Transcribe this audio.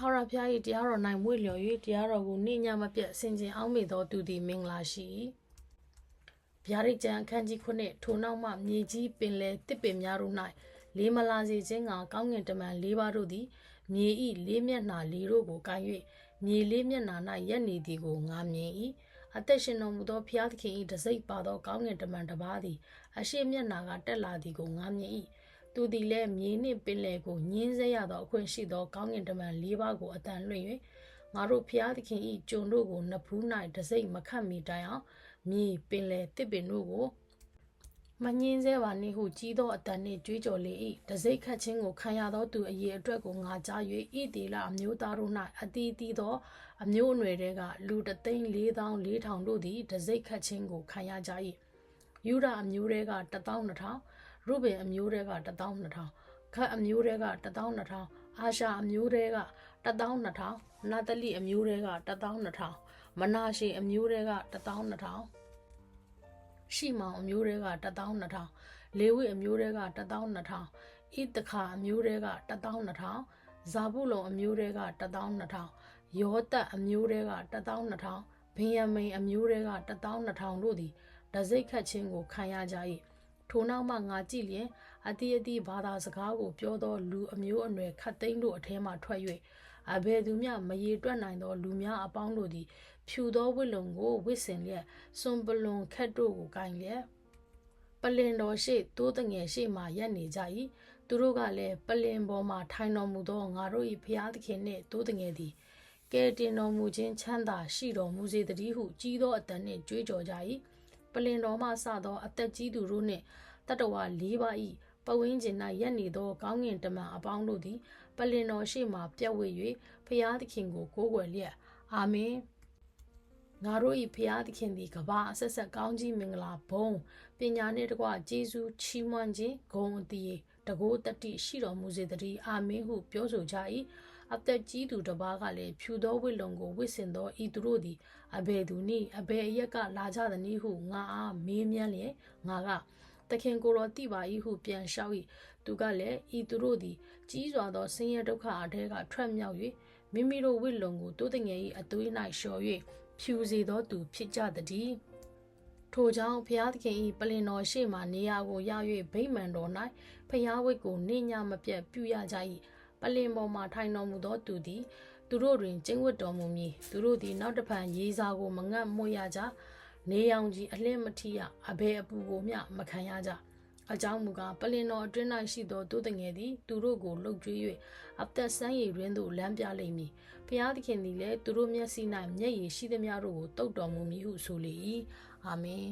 ထာဝရဘုရား၏တရားတော်၌မွေ့လျော်၍တရားတော်ကိုနေ့ညမပြတ်ဆင်ခြင်အောင်မေသောသူသည်မင်္ဂလာရှိ၏ဗျာဒိတ်ကျမ်းအခန်းကြီး9ထိုနောက်မှမြေကြီးပင်လယ်တစ်ပင်များတို့၌လေးမလာစေခြင်းကကောင်းငင်တမန်လေးပါးတို့သည်မြေ၏လေးမျက်နှာလေးတို့ကိုကိုင်၍မြေလေးမျက်နှာ၌ရက်နေသည်ကိုငါမြင်၏အသက်ရှင်တော်မူသောဘုရားသခင်၏တစိ့ပါသောကောင်းငင်တမန်တစ်ပါးသည်အရှိမျက်နှာကတက်လာသည်ကိုငါမြင်၏ သူသည်လည်းမြေနှင့်ပင်လယ်ကိုညင်းဆဲရသောအခွင့်ရှိသောကောင်းငင်တမန်လေးပါးကိုအတန်လွှင့်၍ငါတို့ဘုရားသခင်၏ကြုံတို့ကိုနဖူး၌တစိ့မခတ်မီတိုင်အောင်မြေပင်လယ်တစ်ပင်တို့ကိုမငင်းစေပါနှင့်ဟုကြီးသောအတန်နှင့်ကြွေးကြော်လေ၏တစိ့ခတ်ခြင်းကိုခံရသောသူအရေအတွက်ကိုငါကြား၍ဤတီလအမျိုးသားတို့၌အတီးတီးသောအမျိုးအနွယ်တွေကလူတသိန်း၄တောင်း၄ထောင်တို့သည်တစိ့ခတ်ခြင်းကိုခံရကြ၏ယူဒအမျိုးတွေကတသောင်းနှစ်ထောင် ရုဘင်အမျိုးတွေကတသောင်းနှစ်ထောင်ခတ်အမျိုးတွေကတသောင်းနှစ်ထောင်အာရှာအမျိုးတွေကတသောင်းနှစ်ထောင်နတလိအမျိုးတွေကတသောင်းနှစ်ထောင်မနာရှေအမျိုးတွေကတသောင်းနှစ်ထောင်ရှိမောင်အမျိုးတွေက12000လေဝိအမျိုးတွေက12000ဣတခါအမျိုးတွေက12000ဇာဗုလုံအမျိုးတွေက12000ယောသတ်အမျိုးတွေက12000ဗင်ယမိန်အမျိုးတွေက12000တို့သည်တစိ့ခတ်ခြင်းကိုခံရကြ၏ ထိုနောက်မှငါကြည့်လျင်အတိအတိဘာသာစကားကိုပြောသောလူအမျိုးအနွယ်ခတ်သိမ်းတို့အထဲမှထွက်၍အဘယ်သူမျှမရေတွက်နိုင်သောလူများအပေါင်းတို့သည် ဖြူသောဝိလုံကိုဝစ်စင်လျက်စွန်ပလွန်ခက်တို့ကိုကင်လျက်ပလင်တော်ရှိသိုးတငယ်ရှိမှရက်နေကြ၏သူတို့ကလည်းပလင်ပေါ်မှထိုင်တော်မူသောငါတို့၏ဖျားသခင်နှင့်သိုးတငယ်သည်ကဲတင်တော်မူခြင်းချမ်းသာရှိတော်မူစေတည်းဟုကြီးသောအတန်နှင့်ကြွေးကြော်ကြ၏ပ လင်တော်မှစသော အသက်ကြီးသူတို့နှင့်တတဝါ၄ပါး၏ပဝင်းကျင်၌ရက်နေသောကောင်းငင်တမန်အပေါင်းတို့သည်ပလင်တော်ရှိမှပြတ်ဝဲ၍ဖျားသခင်ကိုကိုးကွယ်လျက်အာမင်ငါတို့၏ဖျားသခင်သည်ကဘာအဆက်ဆက်ကောင်းကြီးမင်္ဂလာဘုံပညာနှင့်တကွဂျေဇုချီးမွမ်းခြင်းဂုဏ်အသီးတကိုးတတိရှိတော်မူစေတည်းအာမင်ဟုပြောဆိုကြ၏ အသက်ကြီးသူတစ်ပါးကလည်းဖြူသောဝိလုံကိုဝစ်စင်သောဤသူတို့သည်အဘယ်သူနည်းအဘယ်အရက်ကလာကြသနည်းဟုငါအားမေးမြန်းလျက်ငါကသခင်ကိုယ်တော်တိပါ၏ဟုပြန်လျှောက်၏သူကလည်းဤသူတို့သည်ကြီးစွာသောဆင်းရဲဒုက္ခအထဲကထွက်မြောက်၍မိမိတို့ဝိလုံကိုတိုးတငယ်၏အသွေး၌လျှော်၍ဖြူစေသောသူဖြစ်ကြသည်ထိုကြောင့်ဖျားသခင်၏ပလင်တော်ရှေ့မှနေရာကိုရ၍ဗိမာန်တော်၌ဖျားဝိတ်ကိုနေညမပြတ်ပြုရကြ၏ ပလင်ပေါ်မှထိုင်တော်မူသောသူသည်သူတို့တွင်ကျင့်ဝတ်တော်မူမည်သူတို့သည်နောက်တစ်ဖန်ရေးစားကိုမငတ်မွေ့ရကြနေရောင်ကြီးအလင်းမထီရအဘယ်အပူကိုမျှမခံရကြအကြောင်းမူကားပလင်တော်အတွင်း၌ရှိသောတိုးတငယ်သည်သူတို့ကိုလှုပ်ကြွေး၍အသက်ဆန်းရည်ရင်းသို့လမ်းပြလိမ့်မည်ဖျားသခင်သည်လည်းသူတို့မျက်စိ၌မျက်ရည်ရှိသမျှတို့ကိုတုတ်တော်မူမည်ဟုဆိုလေ၏အာမင်